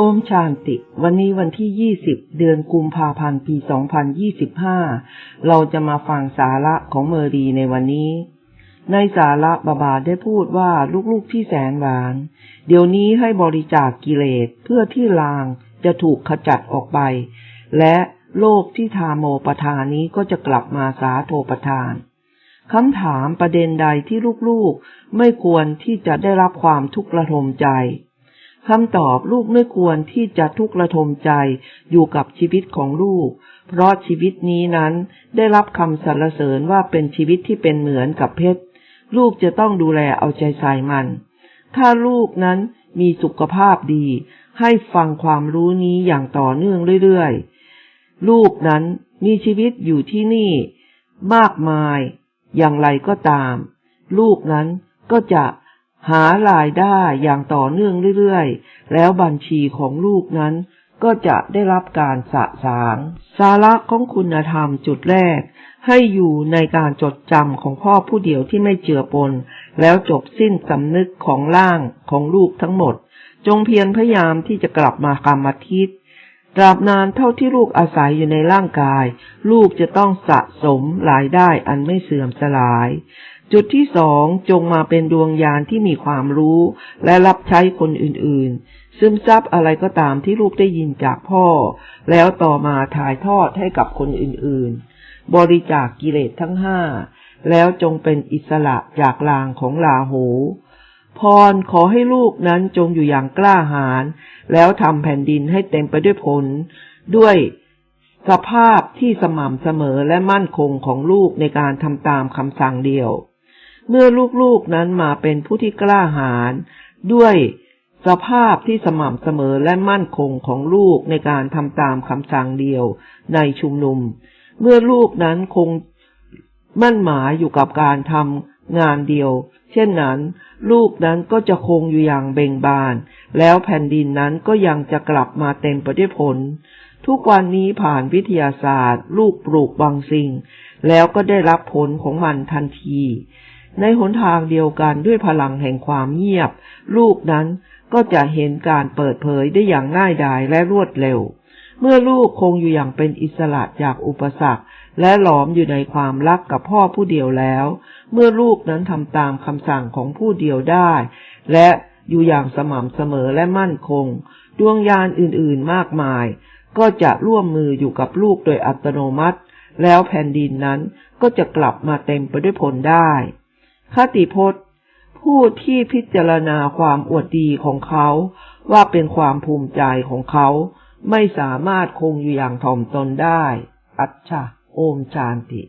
โอมชานติ วันนี้วันที่ 20 เดือนกุมภาพันธ์ ปี 2025 เราจะมาฟังสาระของเมอรีในวันนี้ ในสาระบาบาได้พูดว่าลูกๆที่แสนหวาน เดี๋ยวนี้ให้บริจาคกิเลสเพื่อที่ลางจะถูกขจัดออกไป และโลกที่ทาโมประทานนี้ก็จะกลับมาสาโทประทานคำถามประเด็นใดที่ลูกๆ ไม่ควรที่จะได้รับความทุกข์ระทมใจ คำตอบลูกไม่ควรที่จะทุกข์ระทมใจอยู่กับชีวิตของลูก เพราะชีวิตนี้นั้นได้รับคำสรรเสริญว่าเป็นชีวิตที่เป็นเหมือนกับเพชร ลูกจะต้องดูแลเอาใจใส่มัน ถ้าลูกนั้นมีสุขภาพดี ให้ฟังความรู้นี้อย่างต่อเนื่องเรื่อยๆ ลูกนั้นมีชีวิตอยู่ที่นี่ มากมาย อย่างไรก็ตาม ลูกนั้นก็จะ หารายได้อย่างต่อเนื่องเรื่อยๆ แล้วบัญชีของลูกนั้นก็จะได้รับการสะสาง สาระของคุณธรรมจุดแรก ให้อยู่ในการจดจำของพ่อผู้เดียวที่ไม่เจือปน แล้วจบสิ้นสำนึกของร่างของลูกทั้งหมด จงเพียรพยายามที่จะกลับมากรรมทิศตราบนานเท่าที่ลูกอาศัยอยู่ในร่างกาย ลูกจะต้องสะสมรายได้อันไม่เสื่อมสลาย จุดที่สองจงมาเป็นดวงยานที่มีความรู้ และรับใช้คนอื่นๆ ซึมซับอะไรก็ตามที่ลูกได้ยินจากพ่อ แล้วต่อมาถ่ายทอดให้กับคนอื่นๆ บริจาคกิเลสทั้งห้า แล้วจงเป็นอิสระจากลางของลาโหพรขอให้ลูกนั้นจงอยู่อย่างกล้าหาญแล้วทำแผ่นดินให้เต็มไปด้วยผล ด้วยสภาพที่สม่ำเสมอและมั่นคงของลูกในการทำตามคำสั่งเดียว เมื่อลูกๆนั้นมาเป็นผู้ที่กล้าหาญด้วยสภาพที่สม่ำเสมอและมั่นคงของลูกในการทำตามคำสั่งเดียวในชุมนุม เมื่อลูกนั้นคงมั่นหมายอยู่กับการทำงานเดียว เช่นนั้น ลูกนั้นก็จะคงอยู่อย่างเบ่งบาน แล้วแผ่นดินนั้นก็ยังจะกลับมาเต็มไปด้วยผล ทุกวันนี้ผ่านวิทยาศาสตร์ ลูกปลูกบางสิ่ง แล้วก็ได้รับผลของมันทันที ในหนทางเดียวกันด้วยพลังแห่งความเงียบ ลูกนั้นก็จะเห็นการเปิดเผยได้อย่างง่ายดายและรวดเร็ว เมื่อลูกคงอยู่อย่างเป็นอิสระจากอุปสรรค และหลอมอยู่ในความรักกับพ่อผู้เดียวแล้ว เมื่อลูกนั้นทำตามคำสั่งของผู้เดียวได้ และอยู่อย่างสม่ำเสมอและมั่นคง ดวงยานอื่นๆมากมาย ก็จะร่วมมืออยู่กับลูกโดยอัตโนมัติ แล้วแผ่นดินนั้นก็จะกลับมาเต็มไปด้วยผลได้ คติพจน์ ผู้ที่พิจารณาความอวดดีของเขาว่าเป็นความภูมิใจของเขา ไม่สามารถคงอยู่อย่างถ่อมตนได้ อัจฉะโอมชานติ